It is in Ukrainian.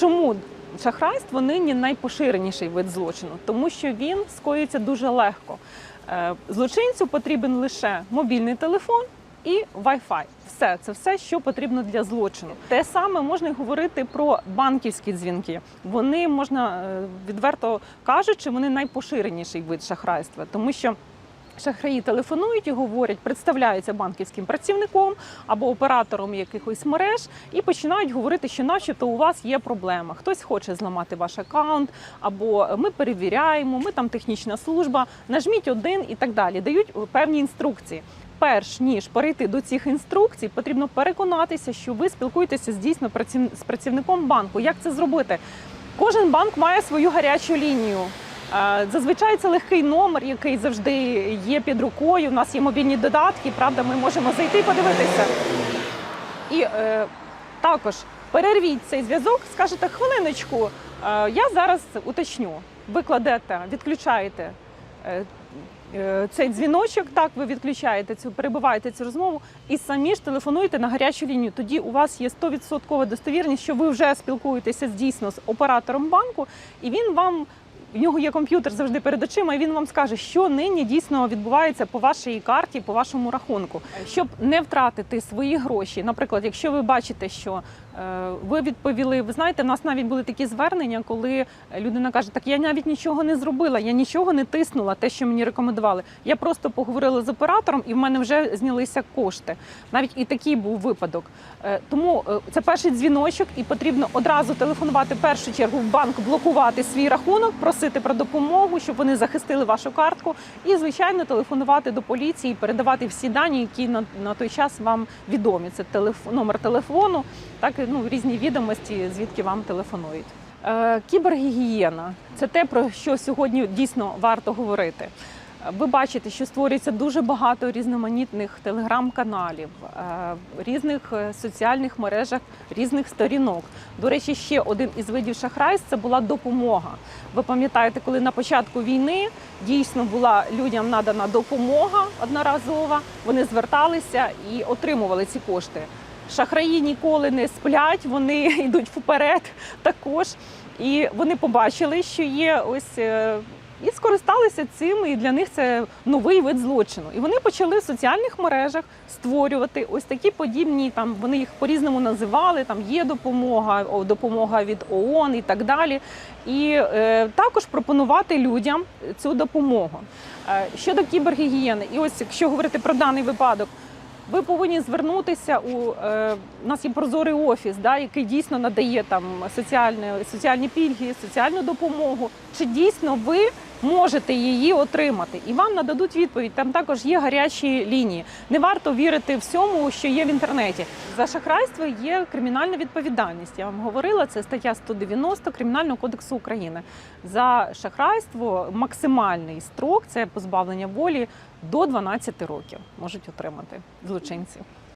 Чому шахрайство нині найпоширеніший вид злочину? Тому що він скоїться дуже легко. Е, Злочинцю потрібен лише мобільний телефон і Wi-Fi. Все це все, що потрібно для злочину. Те саме можна говорити про банківські дзвінки. Вони можна е, відверто кажучи, вони найпоширеніший вид шахрайства, тому що. Шахраї телефонують і говорять, представляються банківським працівником або оператором якихось мереж і починають говорити, що начебто у вас є проблема. Хтось хоче зламати ваш аккаунт, або ми перевіряємо, ми там технічна служба, нажміть один і так далі. Дають певні інструкції. Перш ніж перейти до цих інструкцій, потрібно переконатися, що ви спілкуєтеся з дійсно з працівником банку. Як це зробити? Кожен банк має свою гарячу лінію. Зазвичай це легкий номер, який завжди є під рукою. У нас є мобільні додатки, правда, ми можемо зайти і подивитися. І е, також перервіть цей зв'язок, скажете хвилиночку, е, я зараз уточню. Ви кладете, відключаєте е, е, цей дзвіночок, так ви відключаєте цю, перебиваєте цю розмову і самі ж телефонуєте на гарячу лінію. Тоді у вас є 100% достовірність, що ви вже спілкуєтеся дійсно з оператором банку, і він вам. В нього є комп'ютер завжди перед очима, і він вам скаже, що нині дійсно відбувається по вашій карті, по вашому рахунку, щоб не втратити свої гроші. Наприклад, якщо ви бачите, що е, ви відповіли, ви знаєте, в нас навіть були такі звернення, коли людина каже: Так я навіть нічого не зробила, я нічого не тиснула, те, що мені рекомендували. Я просто поговорила з оператором, і в мене вже знялися кошти. Навіть і такий був випадок. Е, Тому е, це перший дзвіночок, і потрібно одразу телефонувати в першу чергу в банк, блокувати свій рахунок, просити про допомогу, щоб вони захистили вашу картку, і звичайно телефонувати до поліції, передавати всі дані, які на, на той час вам відомі. Це телеф... номер телефону, так ну різні відомості, звідки вам телефонують. Е, Кібергігієна це те, про що сьогодні дійсно варто говорити. Ви бачите, що створюється дуже багато різноманітних телеграм-каналів, е, різних е, соціальних мережах, різних сторінок. До речі, ще один із видів шахрайств це була допомога. Ви пам'ятаєте, коли на початку війни дійсно була людям надана допомога одноразова, вони зверталися і отримували ці кошти. Шахраї ніколи не сплять, вони йдуть вперед також. І вони побачили, що є ось. І скористалися цим, і для них це новий вид злочину. І вони почали в соціальних мережах створювати ось такі подібні. Там вони їх по-різному називали. Там є допомога, допомога від ООН і так далі. І е, також пропонувати людям цю допомогу. Е, щодо кібергігієни, і ось якщо говорити про даний випадок. Ви повинні звернутися у е, у нас є прозорий офіс, да, який дійсно надає там соціальні, соціальні пільги, соціальну допомогу. Чи дійсно ви можете її отримати? І вам нададуть відповідь. Там також є гарячі лінії. Не варто вірити всьому, що є в інтернеті. За шахрайство є кримінальна відповідальність. Я вам говорила, це стаття 190 Кримінального кодексу України. За шахрайство максимальний строк це позбавлення волі до 12 років можуть отримати злочинці.